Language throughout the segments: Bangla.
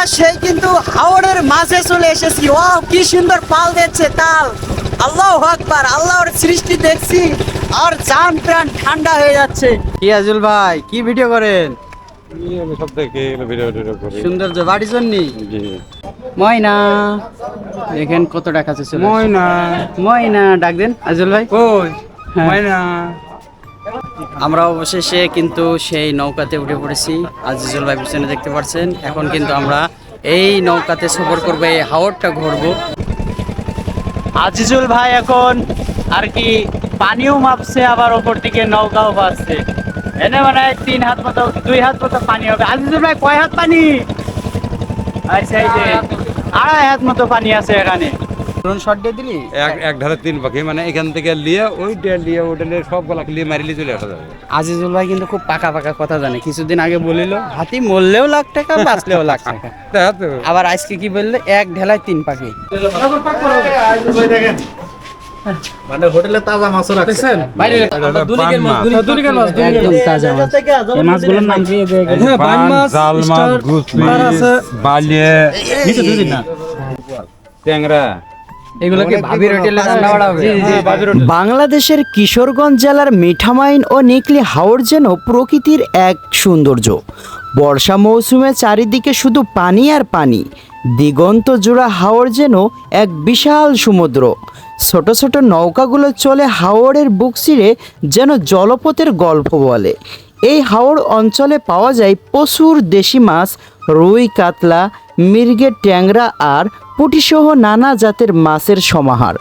আমরা সেই কিন্তু হাওড়ের মাঝে চলে এসেছি। ও কি সুন্দর পাল দিচ্ছে তাল। আল্লাহ আকবার আল্লাহর সৃষ্টি দেখছি আর জান প্রাণ ঠান্ডা হয়ে যাচ্ছে। কি আজুল ভাই কি ভিডিও করেন? সব দেখে এগুলো ভিডিও টিডিও করি। সৌন্দর্য বাড়ির জন্য? জি। ময়না দেখেন কত টাকা আছে ময়না। ময়না ডাক দেন। আজুল ভাই? কই? হ্যাঁ। ময়না। আমরা অবশেষে কিন্তু সেই নৌকাতে উঠে পড়েছি, আজিজুল ভাই পিছনে দেখতে পাচ্ছেন। এখন কিন্তু আমরা এই নৌকাতে সফর করব, এই হাওরটা ঘুরবো। আজিজুল ভাই এখন আর কি পানিও মাপছে, আবার ওপর দিকে নৌকাও পাচ্ছে এনে মানে তিন হাত মতো, দুই হাত মতো পানি হবে। আজিজুল ভাই, কয় হাত পানি? আচ্ছা আড়াই হাত মতো পানি আছে এখানে। শর্ট দিয়ে দিলি? এক এক ধারে তিন পাখি মানে এখান থেকে লিয়ে ওই ডেল লিয়ে ওটা সব লিয়ে মারিলে চলে আসা যাবে। আজিজুল ভাই কিন্তু খুব পাকা পাকা কথা জানে। কিছুদিন আগে বলিল হাতি মরলেও লাখ টাকা বাঁচলেও লাখ টাকা। আবার আজকে কি বললে এক ঢেলায় তিন পাখি। মানে হোটেলে তাজা মাছও রাখছেন একদম তাজা মাছ। এই মাছগুলোর নাম কি? পান, জাল মাছ গুসলি বালিয়ে। ট্যাংরা। বাংলাদেশের কিশোরগঞ্জ জেলার মিঠামাইন ও নিকলি হাওড় যেন প্রকৃতির এক সৌন্দর্য। বর্ষা মৌসুমে চারিদিকে শুধু পানি আর পানি। দিগন্ত জোড়া হাওড় যেন এক বিশাল সমুদ্র। ছোট ছোট নৌকাগুলো চলে হাওড়ের বুক চিরে যেন জলপথের গল্প বলে। এই হাওড় অঞ্চলে পাওয়া যায় প্রচুর দেশি মাছ রুই কাতলা মির্গের ট্যাংরা আর পুটিসহ নানা জাতের মাছের সমাহার।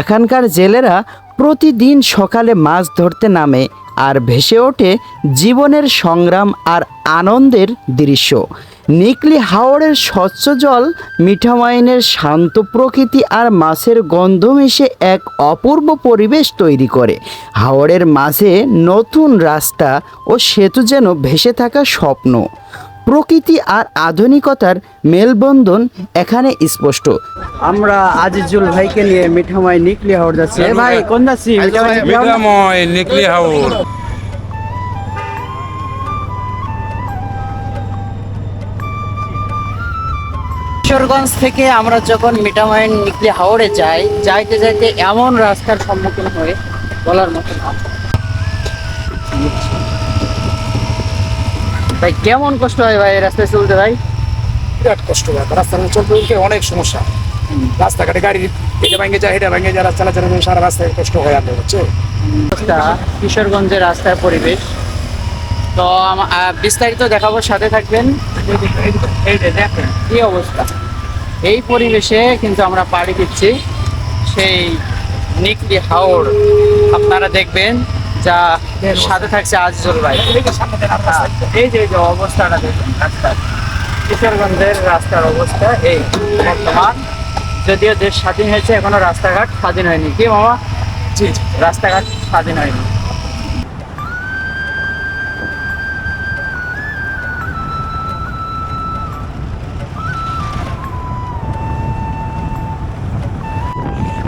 এখানকার জেলেরা প্রতিদিন সকালে মাছ ধরতে নামে আর ভেসে ওঠে জীবনের সংগ্রাম আর আনন্দের দৃশ্য। নিকলি হাওড়ের স্বচ্ছ জল, মিঠামাইনের শান্ত প্রকৃতি আর মাছের গন্ধ মিশে এক অপূর্ব পরিবেশ তৈরি করে। হাওড়ের মাঝে নতুন রাস্তা ও সেতু যেন ভেসে থাকা স্বপ্ন। প্রকৃতি আর আধুনিকতার মেলবন্ধন এখানে স্পষ্ট। আমরা আজিজুল ভাইকে নিয়ে মিঠামাই নিকলি হাওড় যাচ্ছি। ভাই কোন যাচ্ছি? মিঠামাই নিকলি হাওড়? মিঠাময়? নিকলি হাউর কিশোরগঞ্জ থেকে আমরা যখন মিঠামাইন নিকলি হাওড়ে যাই যাইতে যাইতে এমন রাস্তার সম্মুখীন হয়ে বলার মতো না। ভাই কেমন কষ্ট হয় ভাই রাস্তায় চলতে ভাই? বিরাট কষ্ট হয় রাস্তার চলতে উঠতে অনেক সমস্যা। রাস্তাঘাটে গাড়ি এটা ভাঙে যায় এটা ভেঙে যায় রাস্তা চালাচল করে সারা রাস্তায় কষ্ট হয় আমাদের হচ্ছে কিশোরগঞ্জের রাস্তার পরিবেশ। তো বিস্তারিত দেখাবো সাথে থাকবেন। দেখেন কি অবস্থা? এই পরিবেশে কিন্তু আমরা পাড়ি দিচ্ছি সেই নিকলি হাওড় আপনারা দেখবেন যা সাথে থাকছে আজিজুল ভাই। হ্যাঁ, এই যে এই যে অবস্থাটা দেখুন রাস্তার কিশোরগঞ্জের রাস্তার অবস্থা এই বর্তমান। যদিও দেশ স্বাধীন হয়েছে এখনও রাস্তাঘাট স্বাধীন হয়নি। কি মামা? জি। রাস্তাঘাট স্বাধীন হয়নি।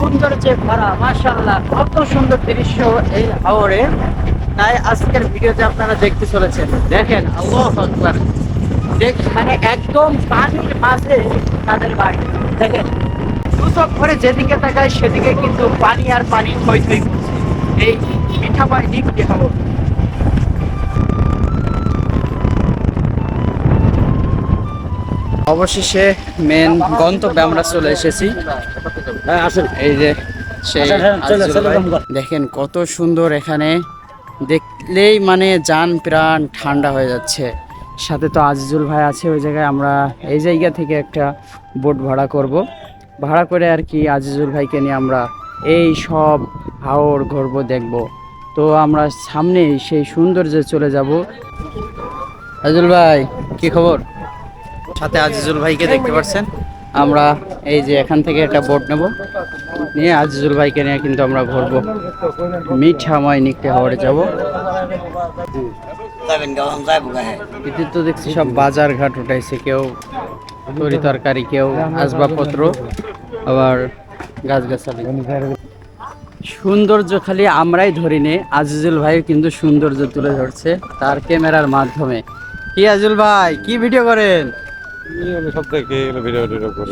সৌন্দর্যে ভরা মাশাল্লাহ কত সুন্দর দৃশ্য এই হাওরে। তাই আজকের ভিডিওতে আপনারা দেখতে চলেছেন। দেখেন, আল্লাহ আকবার। মানে একদম পানির মাঝে তাদের বাড়ি। দেখেন দুচক ভরে যেদিকে তাকায় সেদিকে কিন্তু পানি আর পানি থই থই এই মিঠা পানি নিকলি হাওর। অবশেষে মেন গন্তব্যে আমরা চলে এসেছি। হ্যাঁ এই যে সেই আচ্ছা, হ্যাঁ। দেখেন কত সুন্দর এখানে। দেখলেই মানে যান প্রাণ ঠান্ডা হয়ে যাচ্ছে। সাথে তো আজিজুল ভাই আছে ওই জায়গায়। আমরা এই জায়গা থেকে একটা বোট ভাড়া করব। ভাড়া করে আর কি আজিজুল ভাইকে নিয়ে আমরা এই সব হাওড় ঘুরবো দেখব। তো আমরা সামনেই সেই সৌন্দর্যে চলে যাব। আজিজুল ভাই কি খবর? সাথে আজিজুল ভাইকে দেখতে পাচ্ছেন আমরা এই যে এখান থেকে একটা বোট নেব। নিয়ে আজিজুল ভাইকে নিয়ে কিন্তু আমরা ঘুরবো। মিঠাময় নিকটে হাওড়ে যাব। এতে তো দেখছি সব বাজার ঘাট উঠাইছে। কেউ তরি তরকারি, কেউ আসবাবপত্র, আবার গাছগাছালি। সৌন্দর্য খালি আমরাই ধরি নে। আজিজুল ভাই কিন্তু সৌন্দর্য তুলে ধরছে তার ক্যামেরার মাধ্যমে। কি আজিজুল ভাই, কি ভিডিও করেন?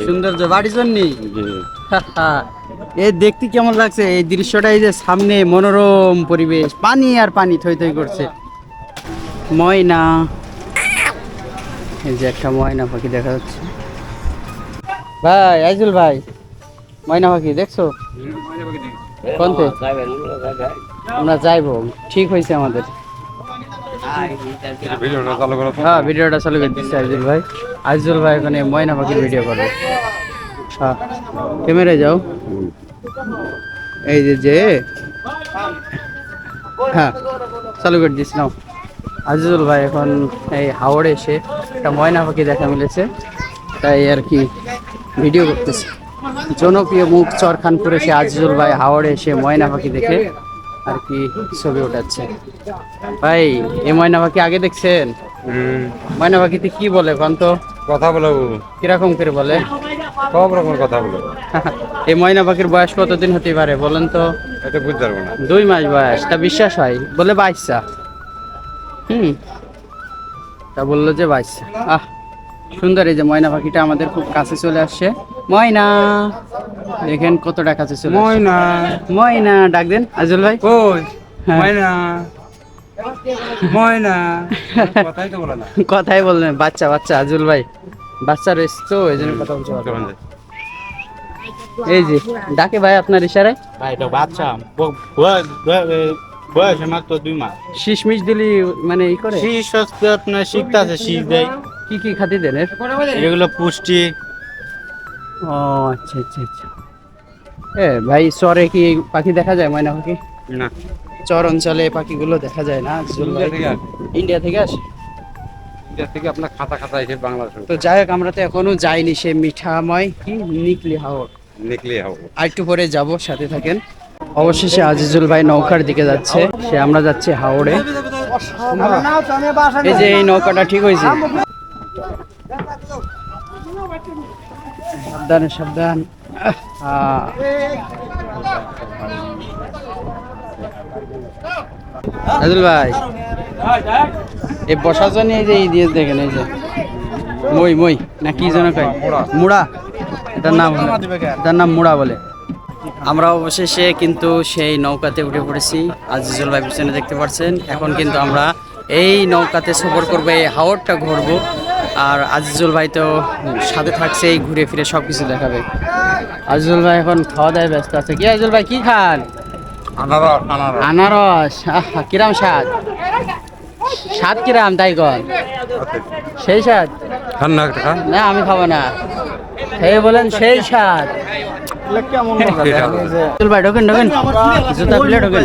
সৌন্দর্য বাড়ির জন্যই জি। এই দেখতে কেমন লাগছে? এই দৃশ্যটা এই যে সামনে মনোরম পরিবেশ পানি আর পানি থই থই করছে। ময়না। এই যে একটা ময়না পাখি দেখা যাচ্ছে। ভাই আইজুল ভাই ময়না পাখি দেখছ? কোনতে? আমরা যাইবো ঠিক হয়েছে আমাদের। হ্যাঁ ভিডিওটা চালু করে দিচ্ছে আইজুল ভাই। আইজুল ভাই ওখানে ময়না পাখির ভিডিও করবে হ্যাঁ ক্যামেরায় যাও। এই যে যে হ্যাঁ চালু করে দিস নাও। আজিজুল ভাই এখন এই হাওড়ে এসে একটা ময়না পাখি দেখা মিলেছে। তাই আর কি ভিডিও করতেছে। জনপ্রিয় মুখ চরখানপুরে সে আজিজুল ভাই হাওড়ে এসে ময়না পাখি দেখে। আর কি ছবি ওঠাচ্ছে ভাই এ ময়না পাখি আগে দেখছেন? ময়না পাখিতে কি বলে কন তো? কথা বলো কীরকম করে বলে? সব রকমের কথা বলো। এই ময়না পাখির বয়স কতদিন হতে পারে বলেন তো? এটা বুঝতে পারব না। দুই মাস বয়স তা বিশ্বাস হয়? বলে বাইশা হুম। তা বলল যে বাইশা আহ সুন্দর এই যে ময়না পাখিটা আমাদের খুব কাছে চলে আসছে। ময়না! দেখেন কতটা কাছে চলে আসছে। ময়না। ময়না ডাক দেন। আজল ভাই। কই? হ্যাঁ। ময়না। ময়না। কথাই তো বলে না। কথাই বললেন বাচ্চা বাচ্চা আজুল ভাই। বাচ্চা রয়েছে তো এই জন্য কথা না। এই যে ডাকে ভাই আপনার ইশারায়? ভাই এটা বাচ্চা। বয়স মাত্র দুই মাস। শীষমিশ দিলি মানে ই করে? শীষ হচ্ছে আপনার শীত আছে শীষ দেয়। কি কি খাতি দেন এগুলো পুষ্টি। ও আচ্ছা আচ্ছা আচ্ছা। এ ভাই চরে কি পাখি দেখা যায় ময়না পাখি? না। চর অঞ্চলে পাখিগুলো দেখা যায় না ইন্ডিয়া থেকে আসে। ইন্ডিয়া থেকে আপনার খাতা খাতা এসে বাংলাদেশ। তো যাই হোক আমরা তো এখনও যাইনি সে মিঠাময় কি? নিকলি হাওর। নিকলে হবে আর একটু পরে যাব সাথে থাকেন। অবশেষে আজিজুল ভাই নৌকার দিকে যাচ্ছে সে আমরা যাচ্ছি হাওড়ে। এই যে এই নৌকাটা ঠিক হয়েছে। সাবধানে সাবধান। আহ, ভাই এই বসার জন্য এই যে এই দিয়ে দেখেন এই যে। মই মই না কি যেন কয়? মুড়া। এটার নাম এটার নাম মুড়া বলে। আমরা অবশেষে কিন্তু সেই নৌকাতে উঠে পড়েছি। আজিজুল ভাই পিছনে দেখতে পাচ্ছেন। এখন কিন্তু আমরা এই নৌকাতে সফর করব এই হাওরটা ঘুরবো। আর আজিজুল ভাই তো সাথে থাকছে এই ঘুরে ফিরে সব কিছু দেখাবে। আজিজুল ভাই এখন খাওয়া দাওয়ায় ব্যস্ত আছে। কি আজিজুল ভাই কি খান? আনারস আনারস। আনারস। কিরাম স্বাদ? স্বাদ কিরাম তাই কন? সেই স্বাদ? খান না একটা খান। না আমি খাব না। খেয়ে বলেন সেই স্বাদ। ভাই ঢোকেন ঢোকেন। জুতা খুলে ঢোকেন।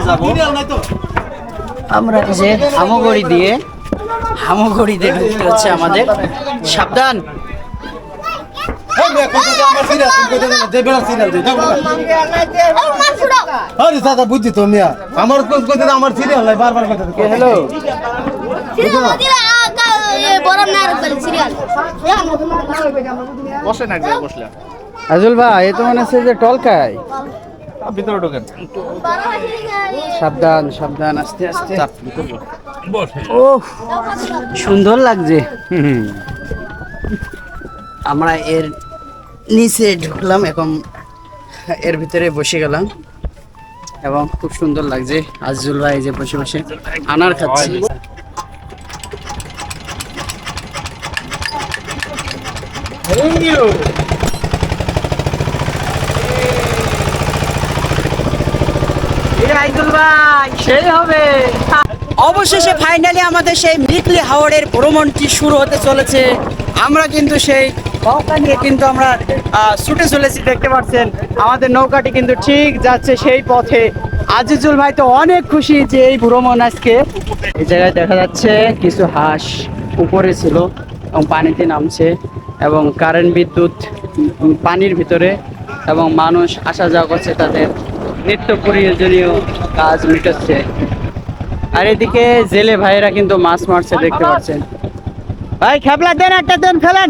আমরা যে হামগড়ি দিয়ে হামগড়ি দিয়ে ঢুকতে হচ্ছে আমাদের। সাবধান। আরে দাদা বুঝছি তো মিয়া। আমার কোন আমার সিরিয়াল নাই বারবার কথা হ্যালো আজল ভাই এ তো মনে হচ্ছে যে টলকায়। ভিতরে ঢোকেন। সাবধান সাবধান আস্তে আস্তে। ও সুন্দর লাগছে। আমরা এর নিচে ঢুকলাম এখন এর ভিতরে বসে গেলাম। এবং খুব সুন্দর লাগছে। আজুল ভাই যে বসে বসে আনার খাচ্ছি। অবশেষে ফাইনালি আমাদের সেই মিকলি হাওড়ের ভ্রমণটি শুরু হতে চলেছে। আমরা কিন্তু সেই নৌকা নিয়ে কিন্তু আমরা ছুটে চলেছি, দেখতে পাচ্ছেন, আমাদের নৌকাটি কিন্তু ঠিক যাচ্ছে সেই পথে। আজিজুল ভাই তো অনেক খুশি যে এই ভ্রমণ আজকে। এই জায়গায় দেখা যাচ্ছে কিছু হাঁস উপরে ছিল এবং পানিতে নামছে এবং কারেন্ট বিদ্যুৎ পানির ভিতরে এবং মানুষ আসা যাওয়া করছে তাদের নিত্য প্রয়োজনীয় কাজ মিটাচ্ছে। আর এদিকে জেলে ভাইয়েরা কিন্তু মাছ মারছে, দেখতে পাচ্ছেন। ভাই, খেপলা, দেন একটা, দেন, ফেলেন।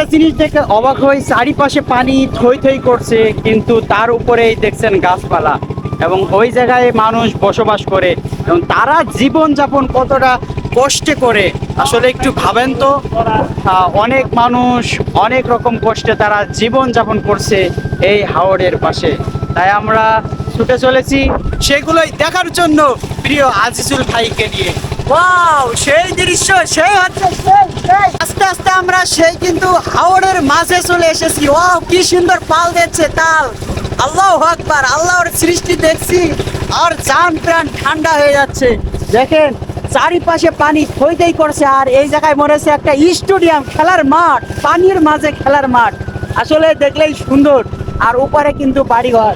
একটা জিনিস দেখে অবাক হয়ে চারিপাশে পানি থই থই করছে, কিন্তু তার উপরেই দেখছেন গাছপালা। এবং ওই জায়গায় মানুষ বসবাস করে। এবং তারা জীবন যাপন কতটা কষ্টে করে, আসলে একটু ভাবেন তো। অনেক মানুষ অনেক রকম কষ্টে তারা জীবন যাপন করছে এই হাওড়ের পাশে। তাই আমরা ছুটে চলেছি সেগুলোই দেখার জন্য প্রিয় আজিজুল ভাইকে নিয়ে। সেই দৃশ্য, সেই হচ্ছে আস্তে আস্তে আমরা সেই কিন্তু হাওড়ের মাঝে চলে এসেছি। ওয়াও, কি সুন্দর পাল দিচ্ছে তাল। আল্লাহ আকবার, আল্লাহর সৃষ্টি দেখছি, আর জান প্রাণ ঠান্ডা হয়ে যাচ্ছে। দেখেন, চারিপাশে পানি থইতেই করছে, আর এই জায়গায় হচ্ছে একটা স্টেডিয়াম, খেলার মাঠ, পানির মাঝে খেলার মাঠ। আসলে দেখলেই সুন্দর, আর উপরে কিন্তু বাড়িঘর।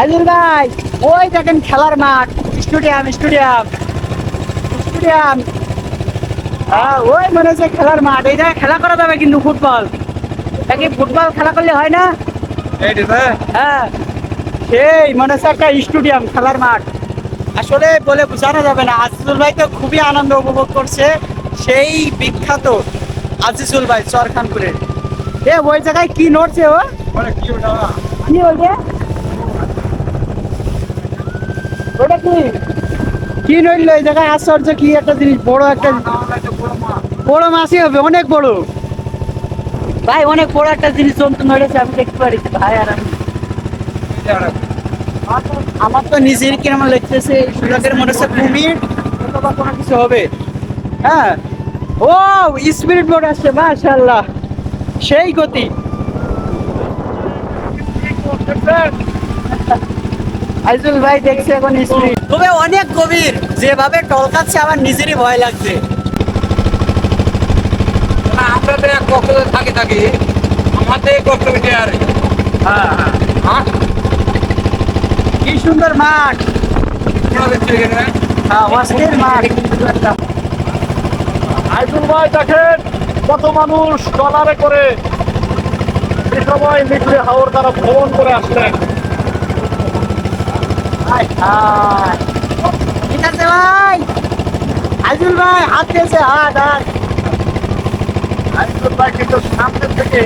আজুর ভাই, ওই দেখেন খেলার মাঠ, স্টেডিয়াম স্টেডিয়াম স্টেডিয়াম। ওই মনে হচ্ছে খেলার মাঠ এই জায়গায় খেলা করা যাবে কিন্তু ফুটবল। নাকি ফুটবল খেলা করলে হয় না? হ্যাঁ সেই মনে হচ্ছে একটা স্টেডিয়াম খেলার মাঠ। আসলে বলে বোঝানো যাবে না আজিজুল ভাই তো খুবই আনন্দ উপভোগ করছে সেই বিখ্যাত আজিজুল ভাই চরখানপুরের এ ওই জায়গায় কি নড়ছে ও? কি হয়েছে ওটা কি? কি নইল এই জায়গায় আশ্চর্য কি একটা জিনিস বড় একটা বড় মাছই হবে অনেক বড়। ভাই অনেক বড় একটা জিনিস জন্তু নড়েছে আমি দেখতে পারি। ভাই আর আমি আমার তো নিজের কিরম লাগতেছে এই সুযোগের মনে হচ্ছে কুমির অথবা কোনো কিছু হবে। হ্যাঁ। ও স্পিরিট বোর্ড আসছে মাশাআল্লাহ। সেই গতি। আইজুল ভাই দেখছে এখন স্পিরিট তবে অনেক গভীর। যেভাবে টলকাচ্ছে আমার নিজেরই ভয় লাগছে। এক কষ্ট থাকি থাকি। আমাদের কষ্ট আর। হ্যাঁ হ্যাঁ। কি সুন্দর মাঠ। হ্যাঁ মাঠ। আইজুল ভাই দেখেন কত মানুষ ডলারে করে। সে সময় মিঠুরে হাওর দ্বারা ভ্রমণ করে আসলেন। হায় হায়। ঠিক আছে ভাই। আইজুল ভাই হাত দিয়েছে হাত হাত। ভাই কিন্তু সামনে থেকে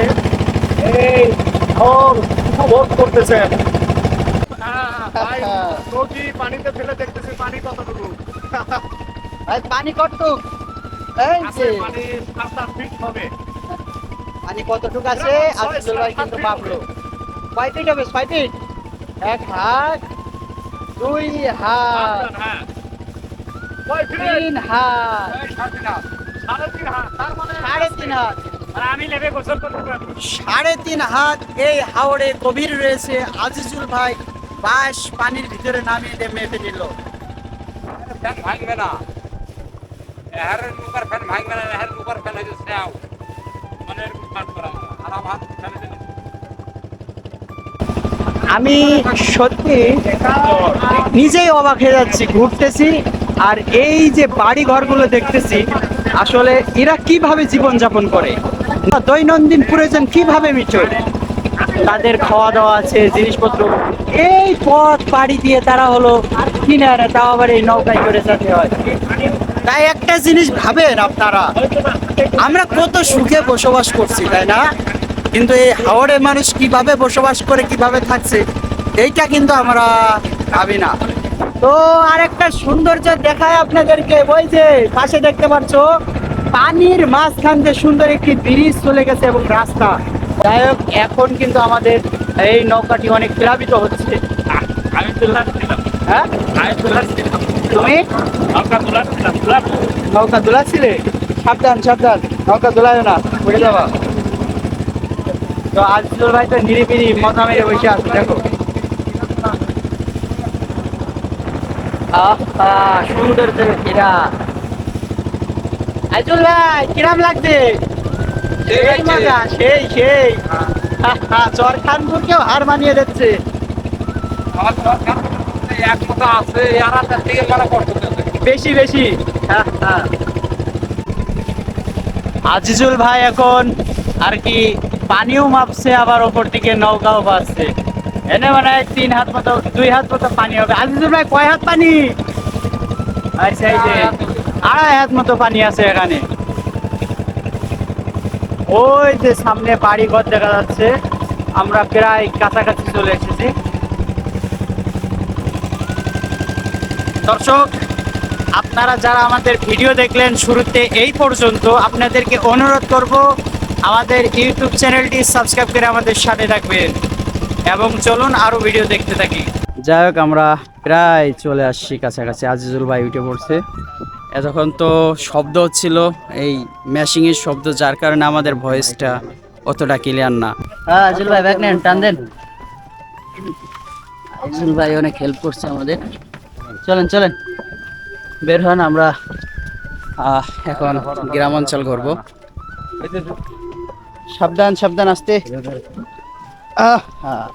এই হাওর উপভোগ করতেছেন। নদী পানিতে ফেলে দেখতেছি পানি কতটুকু? ভাই পানি কতটুক? এই আছে যে পানি সাত আট ফিট হবে। পানি কতটুক আছে? আজিজুল ভাই কিন্তু মাপলো কয় ফিট হবে ছয় ফিট এক হাত দুই হাত হ্যাঁ। তিন হাত। সাড়ে তিন হাত। সাড়ে তিন হাত। সাড়ে তিন এই হাওড়ে গভীর রয়েছে আজিজুল ভাই। বাস পানির ভিতরে নামিয়ে দিয়ে মেপে নিল। ফ্যান ভাঙবে না। উপর ফ্যান ভাঙবে না এর উপর ফ্যান হয়েছে স্যাও মানে এরকম কাজ করা আর আমার ফ্যান আমি সত্যি নিজেই অবাক হয়ে যাচ্ছি ঘুরতেছি। আর এই যে বাড়ি ঘরগুলো দেখতেছি আসলে এরা কীভাবে জীবন যাপন করে দৈনন্দিন প্রয়োজন কীভাবে মিটে? তাদের খাওয়া দাওয়া আছে, জিনিসপত্র। এই পথ পাড়ি দিয়ে তারা হলো কিনে আনে তাও আবার এই নৌকায় করে যেতে হয়। তাই একটা জিনিস ভাবেন আপনারা, আমরা কত সুখে বসবাস করছি, তাই না? কিন্তু এই হাওড়ে মানুষ কীভাবে বসবাস করে, কীভাবে থাকছে, এইটা কিন্তু আমরা ভাবি না। তো আরেকটা সৌন্দর্য দেখায় আপনাদেরকে, ওই যে পাশে দেখতে পাচ্ছ পানির মাঝখান দিয়ে সুন্দর একটি ব্রিজ চলে গেছে এবং রাস্তা। যাই হোক এখন কিন্তু আমাদের এই নৌকাটি অনেক প্লাবিত হচ্ছে। আমি তোলার ছিলাম। হ্যাঁ? আমি তোলার ছিলাম। তুমি? নৌকা তোলার ছিলাম। সাবধান সাবধান। নৌকা দোলায় না। পড়ে যাবা। তো আজিজুল ভাই তো নিরিবিরি মজা মেরে বসে আছে দেখো। আহা সুন্দর এরা আইজুল ভাই কিরাম লাগছে? সেই মজা সেই সেই। আহা, চরখানপুরকেও হার মানিয়ে দিচ্ছে। বেশি বেশি। আজিজুল ভাই এখন আর কি পানিও মাপছে আবার ওপর দিকে নৌকাও পাচ্ছে এনে মানে তিন হাত মতো দুই হাত মতো পানি হবে। আজিজুল ভাই কয় হাত পানি? আচ্ছা এই যে আড়াই হাত মতো পানি আছে এখানে। ওই যে সামনে বাড়ি ঘর দেখা যাচ্ছে, আমরা প্রায় কাছাকাছি চলে এসেছি। দর্শক, আপনারা যারা আমাদের ভিডিও দেখলেন শুরুতে, এই পর্যন্ত আপনাদেরকে অনুরোধ করব, আমাদের ইউটিউব চ্যানেলটি সাবস্ক্রাইব করে আমাদের সাথে থাকবেন। এবং চলুন আরও ভিডিও দেখতে থাকি। যাই হোক, আমরা প্রায় চলে আসছি কাছাকাছি। আজিজুল ভাই উঠে পড়ছে। এতক্ষণ তো শব্দ হচ্ছিল এই ম্যাশিংয়ের শব্দ যার কারণে আমাদের ভয়েসটা অতটা ক্লিয়ার না। হ্যাঁ আজিজুল ভাই ব্যাগ নেন টান দেন। আজিজুল ভাই অনেক হেল্প করছে আমাদের। চলেন চলেন। বের হন আমরা এখন গ্রাম অঞ্চল ঘুরবো। সাবধান সাবধান আসতে। আহ, হ্যাঁ।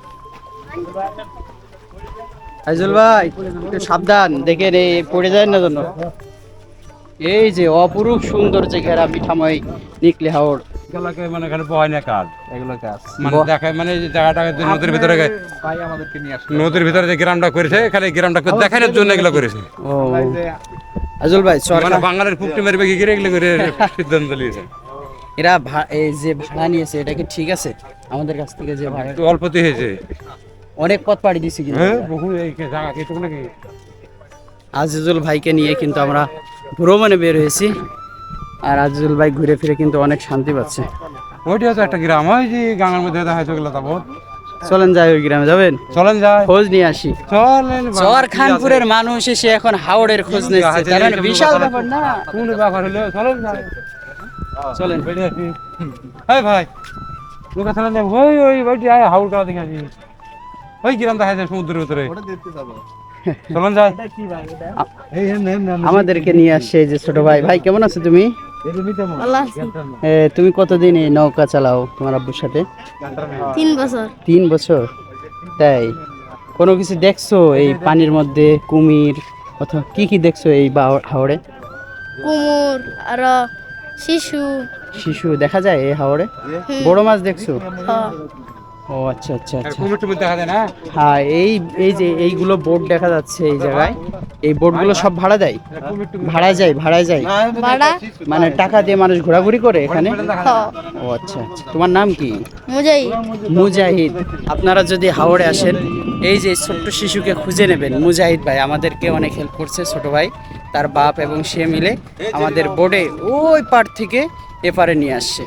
আইজুল ভাই একটু সাবধান দেখেন এই পড়ে যায় না জন্য এই যে অপরূপ সুন্দর যে ঘেরা মিঠাময় নিকলে হাওড় এগুলোকে মানে এখানে বয় না কাজ। এগুলো কাজ। মানে দেখায় মানে যে জায়গাটা যে নদীর ভিতরে নদীর ভিতরে যে গ্রামটা করেছে খালি গ্রামটা দেখানোর জন্য এগুলো করেছে। ও। আজুল ভাই মানে বাঙালির পুকটি মারবে কি করে এগুলো করে সিদ্ধান্ত নিয়েছে। এরা এই যে ভাড়া নিয়েছে এটা কি ঠিক আছে? আমাদের কাছ থেকে যে ভাড়া একটু অল্পতে হয়েছে। অনেক পথ পাড়ি দিছি কিন্তু। হ্যাঁ? বহু এই জায়গা এইটুকু নাকি? আজিজুল ভাইকে নিয়ে কিন্তু আমরা ভ্রমণে বের হয়েছি। আর আজিজুল ভাই ঘুরে ফিরে কিন্তু অনেক শান্তি পাচ্ছে। ওইটা তো একটা গ্রাম। ওই যে গাঙের মধ্যে দেখা হয়েছে ওগুলো তাবো চলেন যাই ওই গ্রামে যাবেন? চলেন যায় খোঁজ নিয়ে আসি। চলেন চর খানপুরের মানুষ এসে এখন হাওড়ের খোঁজ নিচ্ছে। মানে বিশাল ব্যাপার না কোন ব্যাপার হলো? চলেন যায় চলেন। হ্যাঁ ভাই লোক চলেন ওই ওই ওইটি আয় হাউল করা দেখে আসি। ওই গ্রাম দেখা যায় সমুদ্রের ভিতরে। চলেন যায় আমাদেরকে নিয়ে আসছে যে ছোট ভাই। ভাই কেমন আছো তুমি? তুমি কতদিন এই নৌকা চালাও তোমার আব্বুর সাথে? তিন বছর। তিন বছর? তাই? কোনো কিছু দেখছ এই পানির মধ্যে কুমির অথবা কি কি দেখছ এই বা- হাওড়ে? কুমোর আর শিশু। শিশু দেখা যায় এই হাওড়ে? বড় মাছ দেখছ? হ্যাঁ। ও আচ্ছা আচ্ছা আচ্ছা। কুমির টুমির দেখা যায় না? হ্যাঁ এই এই যে এইগুলো বোট দেখা যাচ্ছে এই জায়গায় এই বোটগুলো সব ভাড়া দেয়? ভাড়ায় যায় ভাড়ায় যায়। ভাড়া? মানে টাকা দিয়ে মানুষ ঘোরাঘুরি করে এখানে? হ্যাঁ। ও আচ্ছা আচ্ছা। তোমার নাম কি? মুজাই মুজাহিদ। আপনারা যদি হাওড়ে আসেন এই যে ছোট্ট শিশুকে খুঁজে নেবেন মুজাহিদ ভাই আমাদেরকে অনেক হেল্প করছে ছোট ভাই। তার বাপ এবং সে মিলে আমাদের বোর্ডে ওই পার থেকে এপারে নিয়ে আসছে।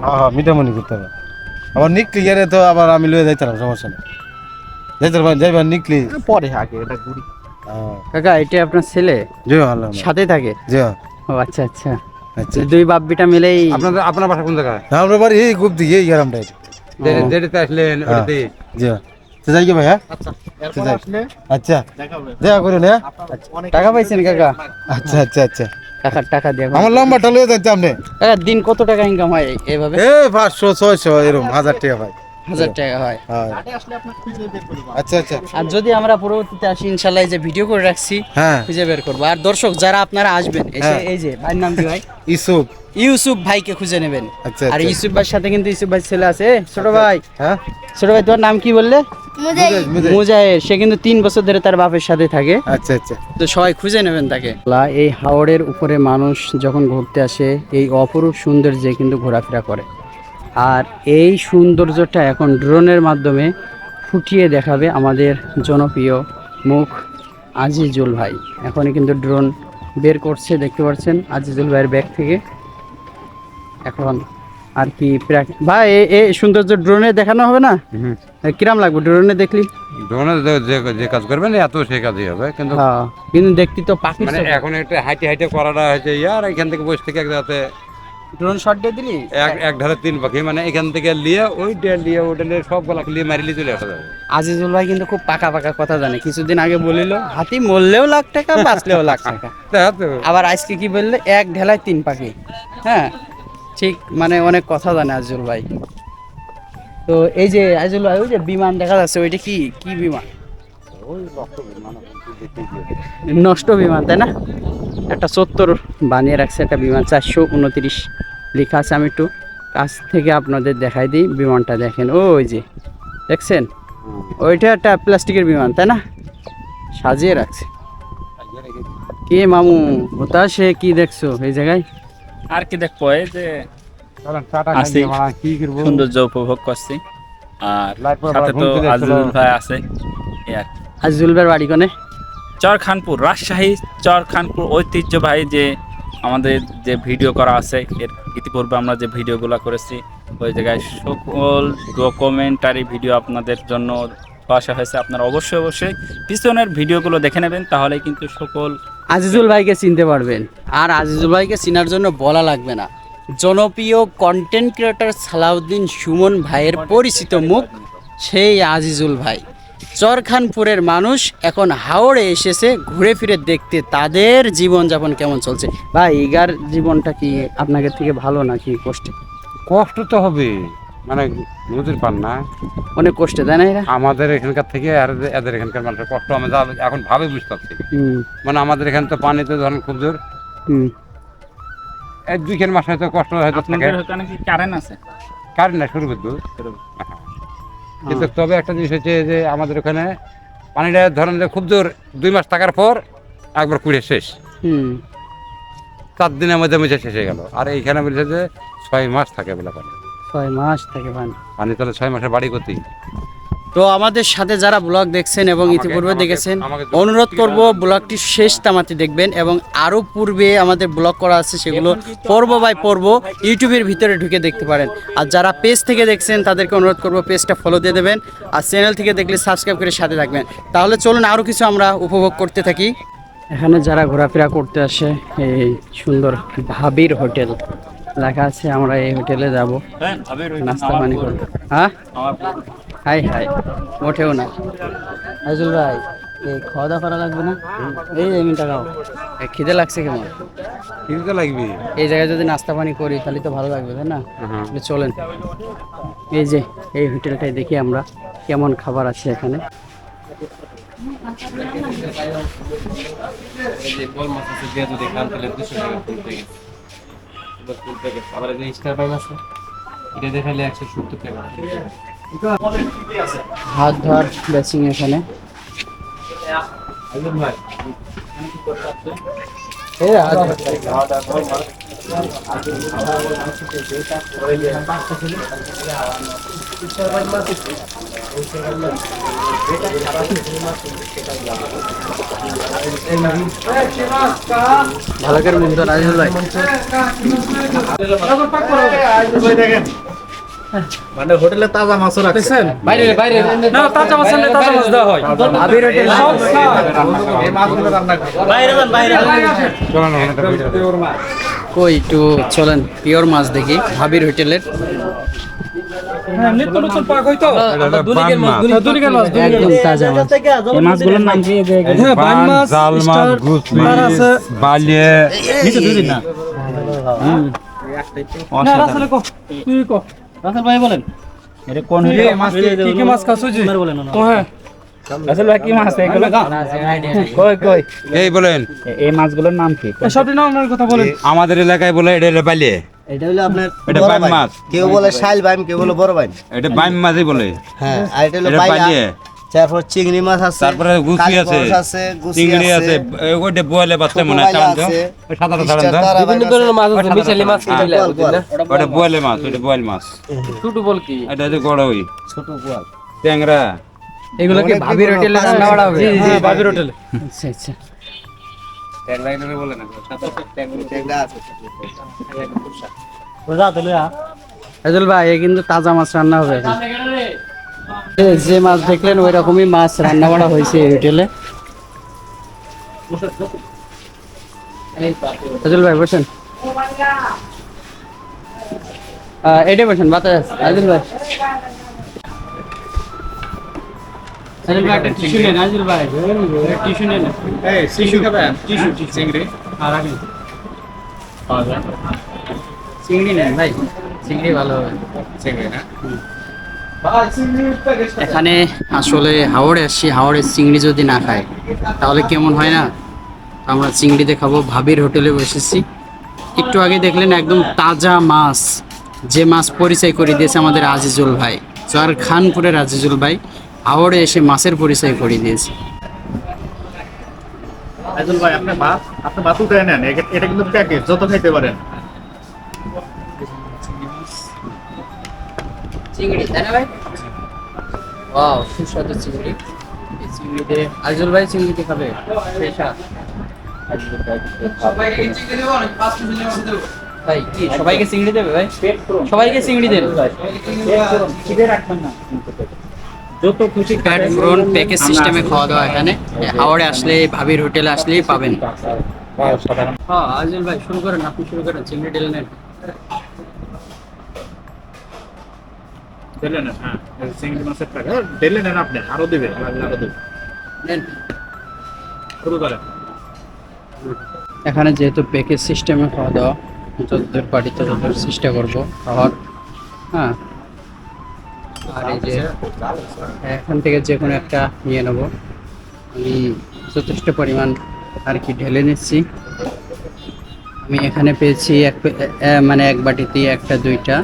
হ্যাঁ হ্যাঁ মিটামনি করতে হবে। আবার নিকলি গেলে তো আবার আমি লয়ে যাইতাম সমস্যা নেই। যাইতাম যাইবার নিকলি পরে আগে এটা ঘুরি। কাকা এটা আপনার ছেলে? আল্লাহ সাথে থাকে? ও আচ্ছা আচ্ছা। আচ্ছা। দুই বাপ বিটা মিলেই আপনাদের আপনার বাসা কোন জায়গায়? আমরা বাড়ি এই গুপ দিকে এই গ্রামটা। যে- আসলেন হ্যাঁ। ওটাতে তো যাই গে ভাই হ্যাঁ। আচ্ছা। আচ্ছা। দেখা করুন হ্যাঁ। টাকা পাইছেন কাকা? আচ্ছা আচ্ছা আচ্ছা। কাকার টাকা দিয়ে আমার লম্বাটা লয়ে যাচ্ছে আপনি। দিন কত টাকা ইনকাম হয় এভাবে এ পাঁচশো ছয়শো এরকম হাজার টাকা ভাই। হাজার টাকা হয়। হ্যাঁ। আচ্ছা আচ্ছা। আর যদি আমরা পরবর্তীতে আসি ইনশাল্লাহ এই যে ভিডিও করে রাখছি হ্যাঁ। খুঁজে বের করব। আর দর্শক যারা আপনারা আসবেন এসে হ্যাঁ। এই যে ভাইয়ের নাম কি ভাই? ইসুফ ইউসুফ ভাইকে খুঁজে নেবেন। আচ্ছা, আর আচ্ছা। ইউসুফ ভাইয়ের সাথে কিন্তু ইউসুফ ভাই ছেলে আছে। ছোট ভাই। হ্যাঁ? ছোট ভাই তোমার নাম কি বললে? সে কিন্তু তিন বছর ধরে তার বাপের সাথে থাকে। আচ্ছা আচ্ছা। তো সবাই খুঁজে নেবেন তাকে। এই হাওড়ের উপরে মানুষ যখন ঘুরতে আসে এই অপরূপ সৌন্দর্যে কিন্তু ঘোরাফেরা করে। আর এই সৌন্দর্যটা এখন ড্রোনের মাধ্যমে ফুটিয়ে দেখাবে আমাদের জনপ্রিয় মুখ আজিজুল ভাই। এখনই কিন্তু ড্রোন বের করছে দেখতে পাচ্ছেন আজিজুল ভাইয়ের ব্যাগ থেকে। এখন আর কি ভাই এ- এই সৌন্দর্য ড্রোনে দেখানো হবে না? কিরাম লাগবে ড্রোনে দেখলি? ড্রোনে যে- কাজ করবেন এত সেই কাজই হবে কিন্তু হ্যাঁ কিন্তু দেখতে তো পাখি মানে এখন একটা হাইটে হাইটে করাটা হয়েছে ইয়ার এখান থেকে বসে থেকে এক জায়গাতে ড্রোন শট দিয়ে দিলি? এক এক ধারে তিন পাখি মানে এখান থেকে লিয়ে ওই ডেল লিয়ে ওটা লিয়ে সব গলাকে লিয়ে মারিলে চলে আসা যাবে। আজিজুল ভাই কিন্তু খুব পাকা পাকা কথা জানে। কিছুদিন আগে বলিল হাতি মরলেও লাখ টাকা বাঁচলেও লাখ টাকা। তো আবার আজকে কি বললে এক ঢেলায় তিন পাখি। হ্যাঁ ঠিক মানে অনেক কথা জানে আজিজুল ভাই। তো এই যে আজিজুল ভাই ওই যে বিমান দেখা যাচ্ছে ওইটা কি কি বিমান। নষ্ট বিমান তাই না? একটা সত্তর বানিয়ে রাখছে একটা বিমান চারশো উনত্রিশ। লেখা আছে আমি একটু কাছ থেকে আপনাদের দেখাই দিই বিমানটা দেখেন। ওই যে দেখছেন? ওইটা একটা প্লাস্টিকের বিমান তাই না? সাজিয়ে রাখছে। কে মামু হতাশে কি দেখছ এই জায়গায়? আর কি দেখব এই যে সৌন্দর্য উপভোগ করছি। আর সাথে তো আজিজুল ভাই আছে। আজিজুল ভাইয়ের বাড়ি কোনে? চরখানপুর রাজশাহী চরখানপুর ঐতিহ্যবাহী যে আমাদের যে ভিডিও করা আছে, এর ইতিপূর্বে আমরা যে ভিডিওগুলো করেছি, ওই জায়গায় সকল ডকুমেন্টারি ভিডিও আপনাদের জন্য আসা হয়েছে। আপনারা অবশ্যই অবশ্যই পিছনের ভিডিওগুলো দেখে নেবেন, তাহলে কিন্তু সকল আজিজুল ভাইকে চিনতে পারবেন। আর আজিজুল ভাইকে চিনার জন্য বলা লাগবে না। জনপ্রিয় কন্টেন্ট ক্রিয়েটর সালাউদ্দিন সুমন ভাইয়ের পরিচিত মুখ, সেই আজিজুল ভাই। চরখানপুরের মানুষ এখন হাওড়ে এসেছে ঘুরে ফিরে দেখতে। তাদের জীবনযাপন কেমন চলছে? ভাই ইগার জীবনটা কি আপনাদের থেকে ভালো নাকি কষ্টে? কষ্ট তো হবে। মানে নদীর পান না। অনেক কষ্টে তাই না এরা? আমাদের এখানকার থেকে আর এদের এখানকার মানুষের কষ্ট আমরা যা এখন ভাবে বুঝতে পারছি। মানে আমাদের এখানে তো পানি তো ধরেন খুব জোর। হুম। এক দুইখান মাস হয়তো কষ্ট হয়তো কারেন্ট আছে? কারেন্ট না শুরু বিদ্যুৎ কিন্তু তবে একটা জিনিস হচ্ছে যে আমাদের ওখানে পানিটা ধরেন যে খুব জোর দুই মাস থাকার পর একবার কুড়ে শেষ। চার দিনের মধ্যে মিশে শেষ হয়ে গেল। আর এইখানে বলছে যে ছয় মাস থাকে বলে পানি। ছয় মাস থাকে পানি। পানি তাহলে ছয় মাসের বাড়ি করতেই তো আমাদের সাথে যারা ব্লগ দেখছেন এবং ইতিপূর্বে দেখেছেন অনুরোধ করব ব্লগটি শেষ তামাতে দেখবেন এবং আরও পূর্বে আমাদের ব্লগ করা আছে সেগুলো পর্ব বাই পর্ব ইউটিউবের ভিতরে ঢুকে দেখতে পারেন। আর যারা পেজ থেকে দেখছেন তাদেরকে অনুরোধ করব পেজটা ফলো দিয়ে দেবেন। আর চ্যানেল থেকে দেখলে সাবস্ক্রাইব করে সাথে থাকবেন। তাহলে চলুন আরও কিছু আমরা উপভোগ করতে থাকি। এখানে যারা ঘোরাফেরা করতে আসে এই সুন্দর ভাবির হোটেল লেখা আছে আমরা এই হোটেলে যাব। নাস্তা পানি করব। হ্যাঁ? Hi hi. মোটেও না। আজুল ভাই এই খাওয়া দাওয়া করা লাগবে না? এই মিনিট টাকাও খিদে লাগছে কেমন? কিন্তু তো লাগবে। এই জায়গায় যদি নাস্তা পানি করি তাহলে তো ভালো লাগবে তাই না? হ্যাঁ। চলেন। এই যে এই হোটেলটাই দেখি আমরা কেমন খাবার আছে এখানে। হাত ধোয়ার বেসিং এখানে এই হাত ধোয়া। ভালো করে মুখ ধর আজিজুল ভাই মানে হোটেলে তাজা মাছও রাখছে বাইরে বাইরে না তাজা মাছ না তাজা মাছ দেওয়া হয় আবির হোটেল এই মাছগুলো রান্না করে চলো না ওখানে একটা ভিডিও কই একটু চলেন পিওর মাছ দেখি ভাবির হোটেলের একদম তাজা মাছ এই মাছগুলোর নাম কি মাছ ভাই বলেন। এটা কোন কি কি মাছ খাসো জি আসলে ভাই কি মাছ? এগুলো কই কই? এই বলেন। এই মাছগুলোর নাম কি? আমাদের এলাকায় বলে এটা হলো এটা হলো আপনার এটা বাইম। মাছ। কেউ বলে শাইল বাইম কেউ বলে বড় বাইম। এটা বাইম মাছই বলে। হ্যাঁ আর এটা হলো বাইলা তারপর চিংড়ি মাছ আছে তারপরে গুছি আছে আছে চিংড়ি আছে ওইটা বোয়ালে বাচ্চা মনে হয় তো তো বাইম আছে। মাছ আছে মিশালি মাছ হ্যাঁ। ওটা বোয়ালে মাছ ওইটা বোয়াল মাছ। টুটু বল কি? এটা হচ্ছে বড় ওই। ছোট গোয়াল ট্যাংরা। এগুলো কি ভাবির বিভিন্ন হোটেলে রান্না করা হবে? জি, জি, ভাবির হোটেলে। আচ্ছা আচ্ছা। ট্যাংরা আছে। আজল ভাই কিন্তু তাজা মাছ রান্না হবে এখন। যে মাছ দেখলেন ওই রকমই মাছ রান্না করা হয়েছে এই হোটেলে। আজল ভাই বসেন। এটাই বসেন বাতাস। আজল ভাই। আজল ভাই একটা টিস্যু নেন আজল ভাই। টিস্যু নেন। এই টিস্যু খাবেন? টিস্যু চিংড়ি। আর চিংড়ি নেন ভাই। চিংড়ি ভালো হবে। চিংড়ি না? এখানে আসলে হাওড়ে আসছি হাওড়ের চিংড়ি যদি না খাই তাহলে কেমন হয় না? আমরা চিংড়ি দেখাবো, ভাবির হোটেলে বসেছি। একটু আগে দেখলেন একদম তাজা মাছ, যে মাছ পরিচয় করে দিয়েছে আমাদের আজিজুল ভাই চর খানপুরের আজিজুল ভাই, হাওড়ে এসে মাছের পরিচয় করে দিয়েছে। আইজুল ভাই, আপনি ভাত আপনি ভাত উঠে নেন এটা কিন্তু প্যাকেজ, যত খাইতে পারেন। চিংড়ি তাই না ভাই? ওয়াও সুস্বাদু চিংড়ি। এই চিংড়িতে আজিজুল ভাই চিংড়িতে খাবে? পেশা ভাই কি সবাইকে চিংড়ি দেবে ভাই? সবাইকে চিংড়ি দেবে? যত খুশি ব্রন প্যাকেজ সিস্টেমে খাওয়া দাওয়া এখানে। হাওড়ে আসলে ভাবির হোটেলে আসলেই পাবেন। হ্যাঁ আজিজুল ভাই শুরু করেন। আপনি শুরু করেন। চিংড়ি ঢেলে নেন ডেলে নেন হ্যাঁ চিংড়ি মাছের ডেলে নেন আপনি আরও দেবে লাগলে আরও দেবে। নেন। শুরু করেন। এখানে যেহেতু প্যাকেজ সিস্টেমে খাওয়া দাওয়া যতদূর পারি ততদূর চেষ্টা করব খাওয়ার। হ্যাঁ। আর এই যে এখান থেকে যে কোনো একটা নিয়ে নেব। আমি যথেষ্ট পরিমাণ আর কি ঢেলে নিচ্ছি। আমি এখানে পেয়েছি এক মানে এক বাটিতে একটা দুইটা।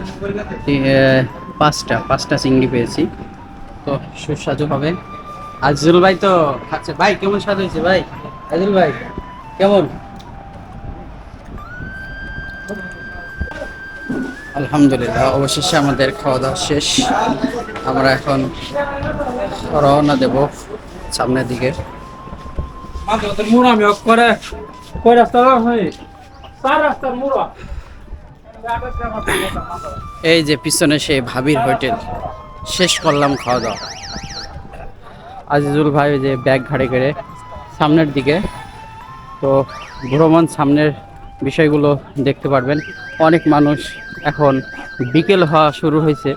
পাঁচটা পাঁচটা চিংড়ি পেয়েছি। তো সুস্বাদু হবে। আজিজুল ভাই তো খাচ্ছে। ভাই, কেমন স্বাদ হয়েছে ভাই? আজিজুল ভাই, কেমন? আলহামদুলিল্লাহ, অবশেষে আমাদের খাওয়া দাওয়া শেষ। আমরা এখন রওনা দেব সামনের দিকে। এই যে পিছনে সেই ভাবির হোটেল। শেষ করলাম খাওয়া দাওয়া। আজিজুল ভাই যে ব্যাগ ঘাড়ে করে সামনের দিকে। তো ভ্রমণ সামনের বিষয়গুলো দেখতে পারবেন। অনেক মানুষ এখন বিকেল হওয়া শুরু হয়েছে।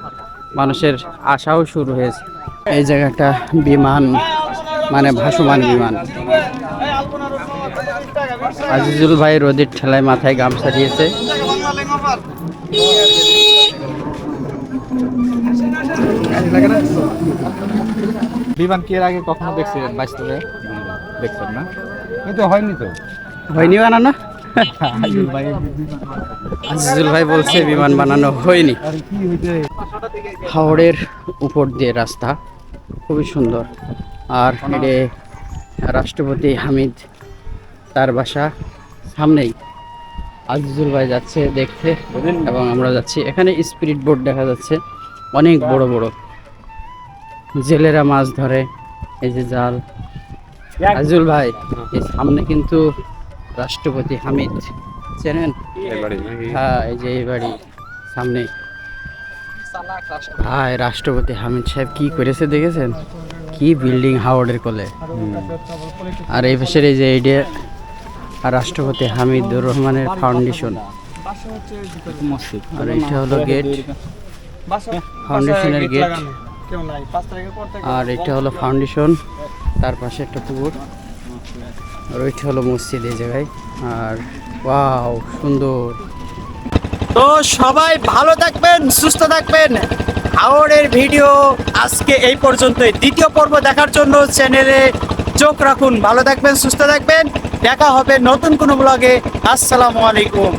মানুষের আশাও শুরু হয়েছে। এই জায়গাটা বিমান মানে ভাসমান বিমান। আজিজুল ভাই রোদের ঠেলায় মাথায় গামছা দিয়েছে। বিমান কি এর আগে কখনো দেখছিলেন বাস্তবে দেখছেন না? কিন্তু হয়নি তো। হয়নি বানানো? আজিজুল ভাই বলছে বিমান বানানো হয়নি। হাওড়ের উপর দিয়ে রাস্তা। খুবই সুন্দর। আর এটি রাষ্ট্রপতি হামিদ তার বাসা সামনেই। আজিজুল ভাই যাচ্ছে দেখতে এবং আমরা যাচ্ছি। এখানে স্পিরিট বোট দেখা যাচ্ছে। অনেক বড় বড়। জেলেরা মাছ ধরে, এই যে জাল। আজিজুল ভাই, এই সামনে কিন্তু রাষ্ট্রপতি হামিদ। চেনেন? হ্যাঁ এই যে এই বাড়ি, সামনে। ভাই, রাষ্ট্রপতি হামিদ সাহেব কি করেছে দেখেছেন? কি বিল্ডিং হাওয়ার্ডের কোলে। আর এই পাশের এই যে আর রাষ্ট্রপতি হামিদুর রহমানের ফাউন্ডেশন আর এইটা হলো গেট ফাউন্ডেশনের গেট আর এটা হলো ফাউন্ডেশন তার পাশে একটা পুকুর। আর ওইটা হলো মসজিদ এই জায়গায়। আর ওয়াও, সুন্দর। তো সবাই ভালো থাকবেন, সুস্থ থাকবেন। হাওড়ের ভিডিও আজকে এই পর্যন্তই। দ্বিতীয় পর্ব দেখার জন্য চ্যানেলে চোখ রাখুন। ভালো থাকবেন, সুস্থ থাকবেন। দেখা হবে নতুন কোনো ব্লগে আসসালামু আলাইকুম।